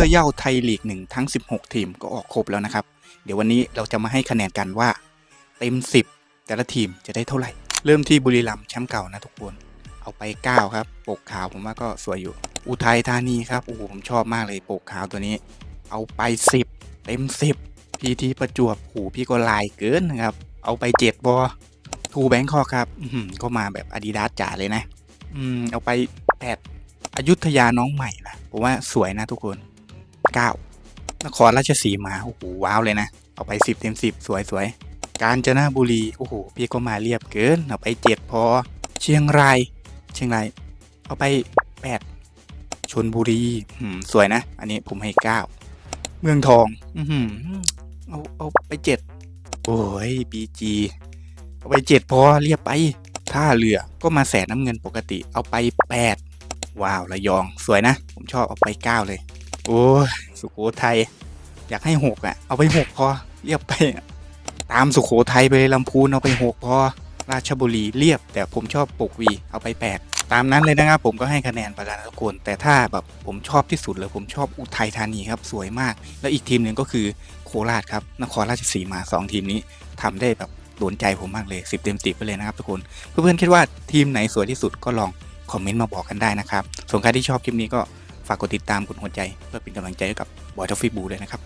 สื้อเย้าไทยลีกหนึ่งทั้ง 16 ทีมก็ออกครบแล้วนะครับ เดี๋ยววันนี้เราจะมาให้คะแนนกันว่า เต็ม 10 แต่ละทีมจะได้เท่าไหร่ เริ่มที่บุรีรัมย์แชมป์เก่านะทุกคน เอาไป 9 ครับ ปกขาวผมว่าก็สวยอยู่ อุทัยธานีครับโอ้โหผมชอบมากเลยปกขาวตัวนี้ เอาไป 10 เต็ม 10 พีทีประจวบโอ้พี่ก็ลายเกินนะครับ เอาไป 7บอทูแบงคอกครับก็มาแบบอาดิดาสจ๋าเลยนะ อืมเอาไป8อยุธยาน้องใหม่นะผมว่าสวยนะทุกคน 9นครราชสีมา โอ้โห ว้าวเลยนะ เอาไป 10 เต็ม 10 สวยสวยกาญจนบุรี โอ้โห พี่ก็มาเรียบเกิน เอาไป 7 พอ เชียงราย เชียงราย เอาไป 8 ชนบุรีอืมสวยนะ อันนี้ผมให้ 9 เมืองทอง อืเอาเอาไป 7 โอ้ยบีจีเอาไป 7 พอ เรียบไป ท่าเรือ ก็มาแสนน้ำเงินปกติ เอาไป 8 ว้าว ระยอง สวยนะ ผมชอบเอาไป 9 เลย โอ้ยสุโขทัยอยากให้6อะ เอาไป6พอเรียบไป ตามสุโขทัยไปลำพูนเอาไป6พอราชบุรีเรียบ แต่ผมชอบปกวีเอาไป8ตามนั้นเลยนะครับผมก็ให้คะแนนปแล้วนทุกคนแต่ถ้าแบบผมชอบที่สุดเลยผมชอบอุทัยธานีครับสวยมาก แล้วอีกทีมหนึ่งก็คือโคราชครับนครราชสีมา 2 ทีมนี้ทำได้แบบโดนใจผมมากเลย 10 เต็ม10ไปเลยนะครับทุกคนเพื่อนๆคิดว่าทีมไหนสวยที่สุดก็ลองคอมเมนต์มาบอกกันได้นะครับส่วนใครที่ชอบคลิปนี้ก็ ฝากกดติดตามกดหัวใจ เพื่อเป็นกำลังใจให้กับบอยทอฟฟี่บูเลยนะครับ